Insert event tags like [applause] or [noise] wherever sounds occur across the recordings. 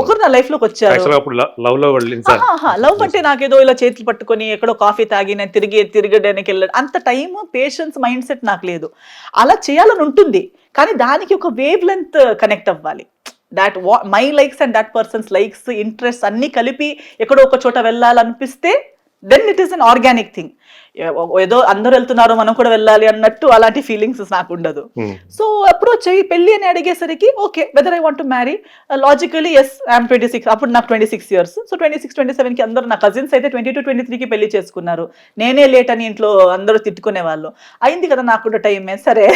ఒకరు నా లైఫ్లోకి వచ్చారు. లవ్లో లవ్ అంటే నాకేదో ఇలా చేతులు పట్టుకొని ఎక్కడో కాఫీ తాగి నేను తిరిగి తిరగడానికి వెళ్ళాడు. అంత టైం పేషెన్స్ మైండ్ సెట్ నాకు లేదు. అలా చేయాలని ఉంటుంది కానీ దానికి ఒక వేవ్ లెంత్ కనెక్ట్ అవ్వాలి that my likes and that persons likes interest అన్నీ కలిపి ఎక్కడో ఒక చోట వెళ్ళాలనిపిస్తే then it is an organic thing ఏదో అందరూ వెళ్తున్నారు మనం కూడా వెళ్ళాలి అన్నట్టు అలాంటి ఫీలింగ్స్ నాకు ఉండదు. Hmm. సో అప్రోచ్ అయ్యి పెళ్ళి అని అడిగేసరికి okay whether I want to marry logically yes I'm twenty six అప్పుడు నాకు twenty six years so twenty six twenty సెవెన్కి అందరూ నా కజిన్స్ అయితే ట్వంటీ టూ ట్వంటీ త్రీకి పెళ్ళి చేసుకున్నారు. నేనే లేట్ అని ఇంట్లో అందరూ తిట్టుకునే వాళ్ళు అయింది కదా నాకు కూడా టైమే సరే.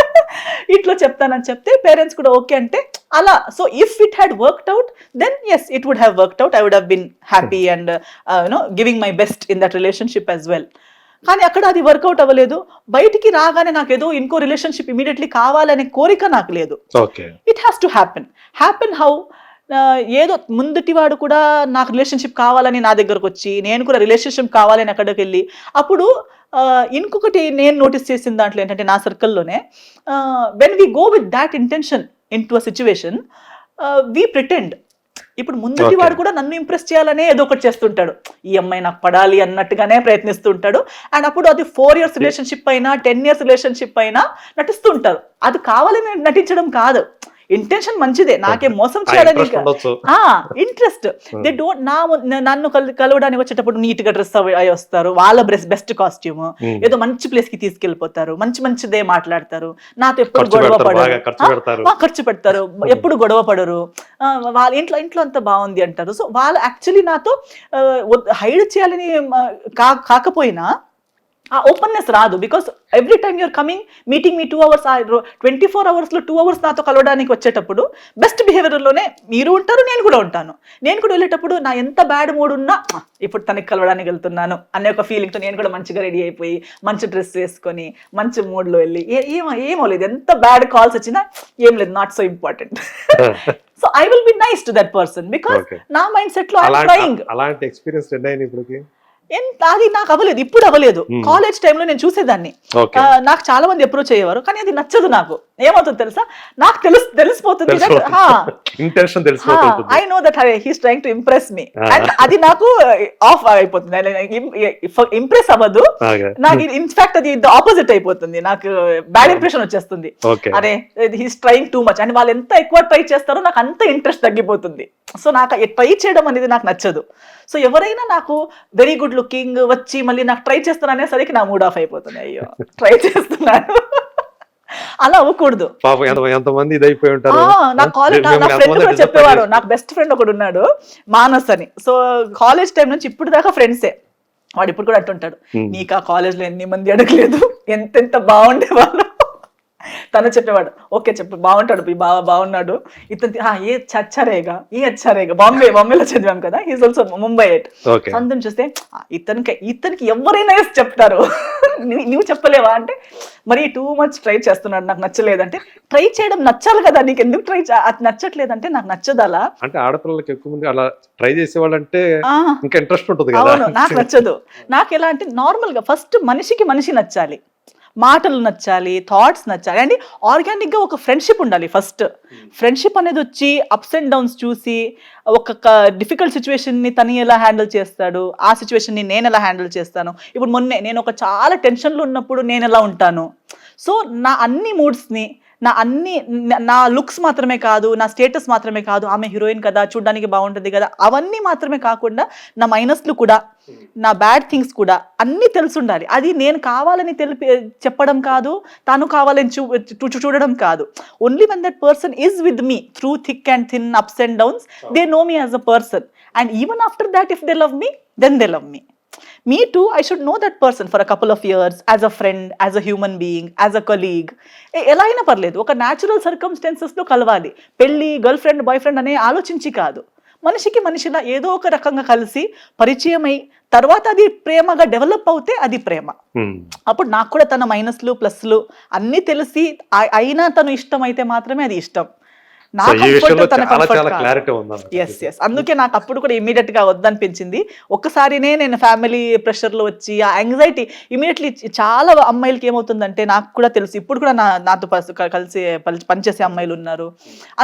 [laughs] ఇంట్లో చెప్తానని చెప్తే పేరెంట్స్ కూడా ఓకే అంటే అలా so if it had worked out then yes it would have worked out I would have been happy and you know giving my best in that relationship as well కానీ అక్కడ అది work out అవ్వలేదు. బయటికి రాగానే నాకు ఏదో ఇంకో రిలేషన్షిప్ ఇమీడియట్లీ కావాలనే కోరిక నాకు లేదు. It has to happen happen how ఏదో ముందుటి వాడు కూడా నాకు రిలేషన్షిప్ కావాలని నా దగ్గరకు వచ్చి నేను కూడా రిలేషన్షిప్ కావాలని అక్కడికి వెళ్ళి అప్పుడు ఇంకొకటి నేను నోటీస్ చేసిన దాంట్లో ఏంటంటే నా సర్కిల్లోనే when we go with that intention into a situation we pretend ఇప్పుడు ముందుటి. వాడు కూడా నన్ను ఇంప్రెస్ చేయాలనే ఏదో ఒకటి చేస్తుంటాడు. ఈ అమ్మాయి నాకు పడాలి అన్నట్టుగానే ప్రయత్నిస్తుంటాడు. అండ్ అప్పుడు అది ఫోర్ ఇయర్స్ రిలేషన్షిప్ అయినా టెన్ ఇయర్స్ రిలేషన్షిప్ అయినా నటిస్తుంటారు. అది కావాలని నటించడం కాదు. ఇంటెన్షన్ మంచిదే. నాకే మోసం చేయాలని ఇంట్రెస్ట్ దే డోంట్ నా నన్ను కల్- కలవడానికి వచ్చేటప్పుడు నీట్గా డ్రెస్ అయి వస్తారు. వాళ్ళ బెస్ట్ బెస్ట్ కాస్ట్యూమ్. Hmm. ఏదో మంచి ప్లేస్కి తీసుకెళ్ళిపోతారు మంచి మంచిదే మాట్లాడతారు. నాతో ఎప్పుడు గొడవ పడరు. ఖర్చు పెడతారు. పెడతారు. ఎప్పుడు గొడవ పడరు. వాళ్ళ ఇంట్లో ఇంట్లో అంతా బాగుంది అంటారు. సో వాళ్ళు యాక్చువల్లీ నాతో హైడ్ చేయాలని కాకపోయినా ఆ ఓపెన్నెస్ రాదు because every time you're coming meeting me two hours twenty four అవర్స్లో టూ అవర్స్ నాతో కలవడానికి వచ్చేటప్పుడు బెస్ట్ బిహేవియర్లోనే మీరు ఉంటారు నేను కూడా ఉంటాను. నేను కూడా వెళ్ళేటప్పుడు నా ఎంత బ్యాడ్ మూడ్ ఉన్నా "ఆ, ఇప్పుడు తనకి కలవడానికి వెళ్తున్నాను అనే ఒక ఫీలింగ్తో నేను కూడా మంచిగా రెడీ అయిపోయి మంచి డ్రెస్ వేసుకొని మంచి మూడ్లో వెళ్ళి ఏ- ఏమో ఏమో లేదు ఎంత బ్యాడ్ కాల్స్ వచ్చినా ఏం లేదు not so important so I will be nice to that person because. నా మైండ్ సెట్లో అలాంటి ఎక్స్పీరియన్స్ ఎన్ని అయినాయి ఇప్పటికి? ఎంత అది నాకు అవ్వలేదు ఇప్పుడు అవ్వలేదు. కాలేజ్ టైంలో నేను చూసేదాన్ని. నాకు చాలా మంది అప్రోచ్ అయ్యేవారు కానీ అది నచ్చదు నాకు. ఏమవుతుంది తెలుసా? నాకు తెలుసు తెలిసిపోతుంది ఇంటెన్షన్ తెలిసిపోతుంది. I know that he's trying to impress me. And అది నాకు ఆఫ్ అయిపోతుంది. ఇంప్రెస్ అవ్వదు. నాకు ఇన్ఫాక్ట్ అది ఆపోజిట్ అయిపోతుంది. నాకు బ్యాడ్ ఇంప్రెషన్ వచ్చేస్తుంది. అరే హీస్ ట్రైంగ్ టూ మచ్ అని వాళ్ళు ఎంత ఎక్కువ ట్రై చేస్తారో నాకు అంత ఇంట్రెస్ట్ తగ్గిపోతుంది. సో నాకు ట్రై చేయడం అనేది నాకు నచ్చదు. సో ఎవరైనా నాకు వెరీ గుడ్ లుకింగ్ వచ్చి మళ్ళీ నాకు ట్రై చేస్తాను అనేసరికి నా మూడ్ ఆఫ్ అయిపోతుంది. అయ్యో ట్రై చేస్తున్నాను. అలా అవ్వకూడదు. పాపం ఎంత ఎంతమంది ఇది అయిపోయి ఉంటారు? ఆ, నా కాలేజ్ నా ఫ్రెండ్ కూడా చెప్పేవాడు. నాకు బెస్ట్ ఫ్రెండ్ ఒకడు ఉన్నాడు మానస్ అని. సో కాలేజ్ టైం నుంచి ఇప్పుడు దాకా ఫ్రెండ్సే వాడు ఇప్పుడు కూడా అంటుంటాడు Hmm. నీకు ఆ కాలేజ్లో ఎన్ని మంది అడగలేదు? ఎంతెంత బాగుండేవాళ్ళు? తను చెప్పేవాడు ఓకే చెప్పు బాగుంటాడు ఈ బాగా బాగున్నాడు. ఇతను "ఆ, ఏ చచ్చారేగా ఏ అచ్చారేగా బాంబే బాంబేలో చదివాం కదా ఈజ్ ఆల్సో ముంబై ఎట్. అందరం చూస్తే "ఆ, ఇతనికి ఇతనికి ఎవరైనా చెప్తారు. [laughs] నువ్వు చెప్పలేవా? అంటే మరి టూ మచ్ ట్రై చేస్తున్నాడు నాకు నచ్చలేదంటే ట్రై చేయడం నచ్చాలి కదా నీకు ఎందుకు ట్రై అది నచ్చట్లేదంటే నాకు నచ్చదు అలా అంటే ఆడపిల్లలకి ఎక్కువ మంది అలా ట్రై చేసేవాళ్ళంటే ఇంకా ఇంట్రెస్ట్ ఉంటుంది అవును నాకు [laughs] నచ్చదు. నాకు ఎలా అంటే నార్మల్గా ఫస్ట్ మనిషికి మనిషి నచ్చాలి. మాటలు నచ్చాలి థాట్స్ నచ్చాలి. అండ్ ఆర్గానిక్గా ఒక ఫ్రెండ్షిప్ ఉండాలి ఫస్ట్ ఫ్రెండ్షిప్ అనేది వచ్చి అప్స్ అండ్ డౌన్స్ చూసి ఒక డిఫికల్ట్ సిచ్యువేషన్ని తను ఎలా హ్యాండిల్ చేస్తాడు ఆ సిచ్యువేషన్ని నేను ఎలా హ్యాండిల్ చేస్తాను. ఇప్పుడు మొన్నే నేను ఒక చాలా టెన్షన్లో ఉన్నప్పుడు నేను ఎలా ఉంటాను? సో నా అన్ని మూడ్స్ని నా అన్ని నా- లుక్స్ మాత్రమే కాదు నా స్టేటస్ మాత్రమే కాదు ఆమె హీరోయిన్ కదా చూడడానికి బాగుంటుంది కదా అవన్నీ మాత్రమే కాకుండా నా మైనస్లు కూడా నా బ్యాడ్ థింగ్స్ కూడా అన్నీ తెలుసుండాలి. అది నేను కావాలని తెలిపి చెప్పడం కాదు తాను కావాలని చూ చూ- చూడడం కాదు. Only one that person is with me through thick and thin ups and downs they know me as a person and even after that if they love me then they love me me too i should know that person for a couple of years as a friend as a human being as a colleague. ఏ- ఎలా అయినా పర్లేదు ఒక natural సర్కమ్స్టెన్సెస్లో కలవాలి. పెళ్ళి girl friend boy friend అనే ఆలోచించి కాదు. మనిషికి మనిషిలా ఏదో ఒక రకంగా కలిసి పరిచయం అయి తర్వాత అది ప్రేమగా డెవలప్ అవుతే అది ప్రేమ. అప్పుడు నాకు కూడా తన మైనస్లు ప్లస్లు అన్నీ తెలిసి అయినా తను ఇష్టం అయితే మాత్రమే అది ఇష్టం. నా తన ఎస్ ఎస్ అందుకే నాకు అప్పుడు కూడా ఇమీడియట్గా వద్దనిపించింది. ఒక్కసారినే నేను ఫ్యామిలీ ప్రెషర్లో వచ్చి ఆ యాంగ్జైటీ ఇమీడియట్లీ చాలా అమ్మాయిలకి ఏమవుతుందంటే నాకు కూడా తెలుసు. ఇప్పుడు కూడా నా నాతో కలిసి పనిచేసే అమ్మాయిలు ఉన్నారు.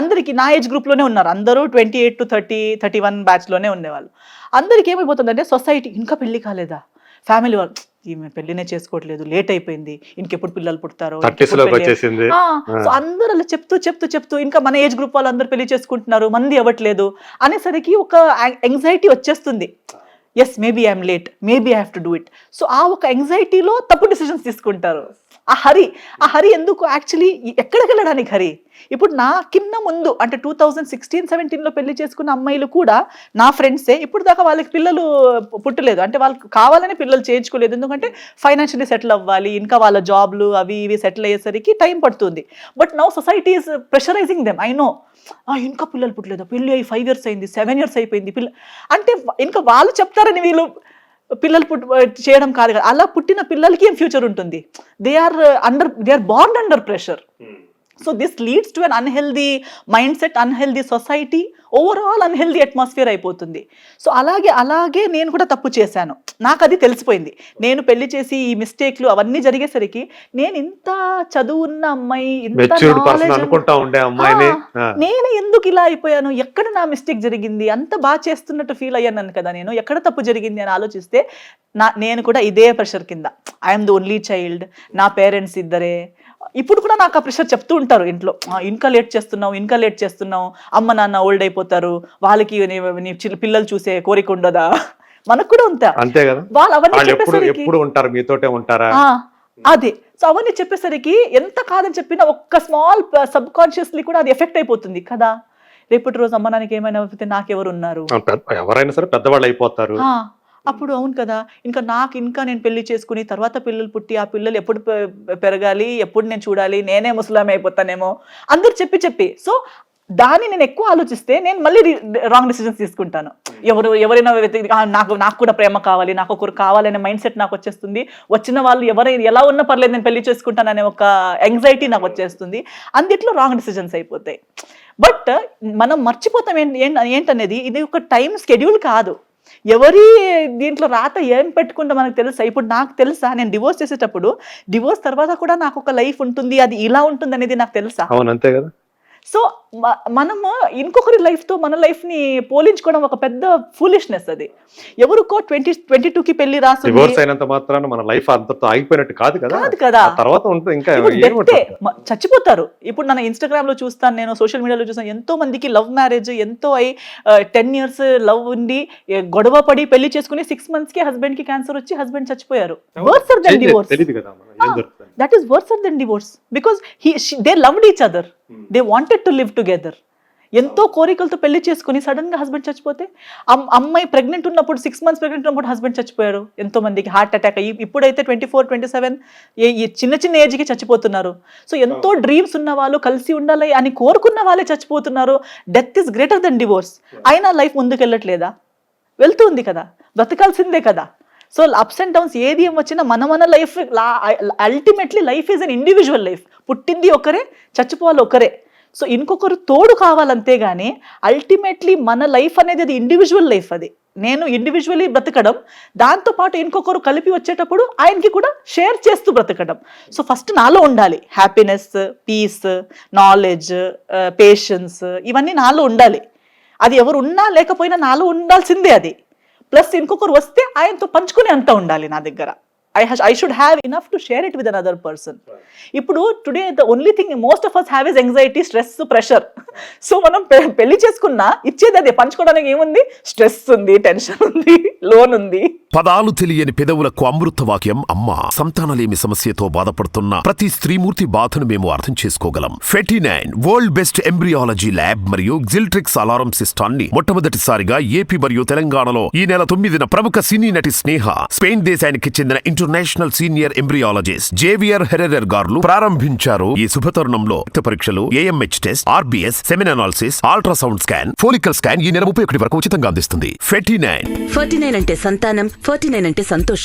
అందరికి నా ఏజ్ గ్రూప్లోనే ఉన్నారు. అందరూ twenty eight to thirty thirty one బ్యాచ్లోనే ఉండేవాళ్ళు. అందరికి ఏమైపోతుందంటే సొసైటీ ఇంకా పెళ్ళి కాలేదా? ఫ్యామిలీ వాళ్ళు ఈమె పెళ్ళినే చేసుకోవట్లేదు లేట్ అయిపోయింది ఇంకెప్పుడు పిల్లలు పుడతారో సో అందరూ అలా చెప్తూ చెప్తూ చెప్తూ ఇంకా మన ఏజ్ గ్రూప్ వాళ్ళు అందరూ పెళ్ళి చేసుకుంటున్నారు మంది అవ్వట్లేదు అనేసరికి ఒక ఎంగ్జైటీ వచ్చేస్తుంది. Yes maybe I'm late maybe I have to do it so ఆ ఒక ఎంగ్జైటీలో తప్పు డిసిషన్స్ తీసుకుంటారు. ఆ హరి ఆ హరి ఎందుకు యాక్చువల్లీ ఎక్కడికి వెళ్ళడానికి హరి? ఇప్పుడు నా కింద ముందు అంటే టూ థౌజండ్ సిక్స్టీన్ సెవెంటీన్లో పెళ్ళి చేసుకున్న అమ్మాయిలు కూడా నా ఫ్రెండ్సే ఇప్పుడు దాకా వాళ్ళకి పిల్లలు పుట్టలేదు. అంటే వాళ్ళకి కావాలని పిల్లలు చేయించుకోలేదు. ఎందుకంటే ఫైనాన్షియలీ సెటిల్ అవ్వాలి ఇంకా వాళ్ళ జాబ్లు అవి ఇవి సెటిల్ అయ్యేసరికి టైం పడుతుంది. But now society is pressurising them I know ఇంకా పిల్లలు పుట్టలేదు? పెళ్ళి అయ్యి ఫైవ్ ఇయర్స్ అయింది సెవెన్ ఇయర్స్ అయిపోయింది పిల్ల అంటే ఇంకా వాళ్ళు చెప్తారని వీళ్ళు పిల్లలు పుట్ చేయడం కాదు కదా. అలా పుట్టిన పిల్లలకి ఏం ఫ్యూచర్ ఉంటుంది? They are under they are born under pressure so this leads to an unhealthy mindset unhealthy society overall unhealthy atmosphere అయిపోతుంది. సో అలాగే అలాగే నేను కూడా తప్పు చేశాను. నాకు అది తెలిసిపోయింది. నేను పెళ్ళి చేసి ఈ మిస్టేక్లు అవన్నీ జరిగేసరికి నేను ఇంత చదువున్న అమ్మాయి ఇంత నేను ఎందుకు ఇలా అయిపోయాను? ఎక్కడ నా మిస్టేక్ జరిగింది? అంత బాగా చేస్తున్నట్టు ఫీల్ అయ్యాను కదా నేను. ఎక్కడ తప్పు జరిగింది అని ఆలోచిస్తే నా నేను కూడా ఇదే ప్రెషర్ కింద. ఐఎమ్ ది ఓన్లీ చైల్డ్ నా పేరెంట్స్ ఇద్దరే. ఇప్పుడు కూడా నాకు ఆ ప్రెషర్ చెప్తూ ఉంటారు ఇంట్లో. "ఆ, ఇంకా లేట్ చేస్తున్నావు ఇంకా లేట్ చేస్తున్నావు. అమ్మ నాన్న ఓల్డ్ అయిపోతారు. వాళ్ళకి నీ- పిల్లలు చూసే కోరిక ఉండదా? మనకు కూడా ఉంటా. అంతే కదా. వాళ్ళు అవన్నీ ఎప్పుడు ఉంటారు? మీతోటే ఉంటారా? అదే. సో అవన్నీ చెప్పేసరికి ఎంత కాదని చెప్పినా ఒక్క స్మాల్ సబ్ కాన్షియస్లీ కూడా అది ఎఫెక్ట్ అయిపోతుంది కదా. రేపటి రోజు అమ్మ నాన్నకి ఏమైనా నాకెవరు ఉన్నారు? ఎవరైనా సరే పెద్దవాళ్ళు అయిపోతారు. అప్పుడు అవును కదా ఇంకా నాకు ఇంకా నేను పెళ్ళి చేసుకుని తర్వాత పిల్లలు పుట్టి ఆ పిల్లలు ఎప్పుడు పెరగాలి ఎప్పుడు నేను చూడాలి నేనే ముసలామే అయిపోతానేమో అందరు చెప్పి చెప్పి. సో దాన్ని నేను ఎక్కువ ఆలోచిస్తే నేను మళ్ళీ రాంగ్ డిసిజన్స్ తీసుకుంటాను. ఎవరు ఎవరైనా నాకు నాకు కూడా ప్రేమ కావాలి నాకు ఒకరు కావాలనే మైండ్ సెట్ నాకు వచ్చేస్తుంది. వచ్చిన వాళ్ళు ఎవరైనా ఎలా ఉన్నా పర్లేదు నేను పెళ్ళి చేసుకుంటాననే ఒక ఎంగ్జైటీ నాకు వచ్చేస్తుంది. అందుట్లో రాంగ్ డిసిజన్స్ అయిపోతాయి. బట్ మనం మర్చిపోతాం ఏంటి ఏంటి- ఏంటనేది ఇది ఒక టైం స్కెడ్యూల్ కాదు. ఎవరి దీంట్లో రాత ఏం పెట్టుకుంటే మనకు తెలుసా? ఇప్పుడు నాకు తెలుసా? నేను డివోర్స్ చేసేటప్పుడు డివోర్స్ తర్వాత కూడా నాకు ఒక లైఫ్ ఉంటుంది అది ఇలా ఉంటుంది అనేది నాకు తెలుసా? అవును అంతే కదా. సో మనము ఇంకొకరి లైఫ్తో మన లైఫ్ని పోలించుకోవడం ఒక పెద్ద ఫూలిష్నెస్ అది. ఎవరికో ట్వంటీ ట్వంటీ టూకి పెళ్ళి రాసింది. డివోర్స్ అయినంత మాత్రాన మన లైఫ్ అంతతో ఆగిపోయినట్టు కాదు కదా. కాదు కదా. తర్వాత ఉంటుంది ఇంకా చచ్చిపోతారు. ఇప్పుడు నేను ఇన్స్టాగ్రామ్లో చూస్తాను నేను సోషల్ మీడియాలో చూస్తాను. ఎంతో మందికి లవ్ మ్యారేజ్ ఎంతో అయి టెన్ ఇయర్స్ లవ్ ఉండి గొడవ పడి పెళ్ళి చేసుకుని సిక్స్ మంత్స్కి హస్బెండ్కి క్యాన్సర్ వచ్చి హస్బెండ్ చచ్చిపోయారు worser than divorce that is worser than divorce because he they loved each other they wanted to live together ఎంతో కోరికలతో పెళ్ళి చేసుకుని సడన్గా హస్బెండ్ చచ్చిపోతే అమ్- అమ్మాయి ప్రెగ్నెంట్ ఉన్నప్పుడు సిక్స్ మంత్స్ ప్రెగ్నెంట్ ఉన్నప్పుడు హస్బెండ్ చచ్చిపోయారు. ఎంతో మందికి హార్ట్ అటాక్ అయ్యి ఇప్పుడైతే ట్వంటీ ఫోర్ ట్వంటీ సెవెన్ చిన్న చిన్న ఏజ్కి చచ్చిపోతున్నారు. సో ఎంతో డ్రీమ్స్ ఉన్న వాళ్ళు కలిసి ఉండాలి అని కోరుకున్న వాళ్ళే చచ్చిపోతున్నారు. Death is greater than divorce అయినా లైఫ్ ముందుకు వెళ్ళట్లేదా వెళ్తుంది కదా? బ్రతకాల్సిందే కదా? సో అప్స్ అండ్ డౌన్స్ ఏది ఏం వచ్చినా మన మన life ultimately life is an individual life పుట్టింది ఒకరే చచ్చిపోవాలి ఒకరే. సో ఇంకొకరు తోడు కావాలంతే కానీ అల్టిమేట్లీ మన లైఫ్ అనేది అది ఇండివిజువల్ లైఫ్ అది. నేను ఇండివిజువలీ బ్రతకడం దాంతోపాటు ఇంకొకరు కలిపి వచ్చేటప్పుడు ఆయనకి కూడా షేర్ చేస్తూ బ్రతకడం. సో ఫస్ట్ నాలో ఉండాలి. హ్యాపీనెస్ పీస్ నాలెడ్జ్ పేషెన్స్ ఇవన్నీ నాలో ఉండాలి. అది ఎవరు ఉన్నా లేకపోయినా నాలో ఉండాల్సిందే అది. ప్లస్ ఇంకొకరు వస్తే ఆయనతో పంచుకునే అంత ఉండాలి నా దగ్గర. I I should have enough to share it with another person ఇప్పుడు today the only thing most of us have is anxiety stress pressure so మనం పెళ్ళి చేసుకున్నా ఇచ్చేది అదే. పంచుకోవడానికి ఏముంది? స్ట్రెస్ ఉంది టెన్షన్ ఉంది [laughs] లోన్ ఉంది. పదాలు తెలియని పెదవులకు అమృత వాక్యం అమ్మ సంతానలేమి సమస్యతో బాధపడుతున్న ప్రతి స్త్రీమూర్తి బాధను మేము అర్థం చేసుకోగలం. Ferty nine world best embryology lab మరియు జిల్ట్రిక్స్ అలారం సిస్టాన్ని మొట్టమొదటిసారిగా ఏపీ మరియు తెలంగాణలో ఈ నెల తొమ్మిదిన ప్రముఖ సినీ నటి స్నేహ స్పెయిన్ దేశానికి చెందిన international senior embryologist Javier Herrera గార్లు ప్రారంభించారు. ఈ శుభతరుణంలో రక్త పరీక్షలు AMH test RBS semen analysis ultrasound scan follicle scan ఈ నెల ముప్పై ఒకటి వరకు ఉచితంగా అందిస్తుంది. ఫెర్టీ నైన్ ఫార్టీ నైన్ అంటే సంతానం ఫార్టీ నైన్ అంటే సంతోషం.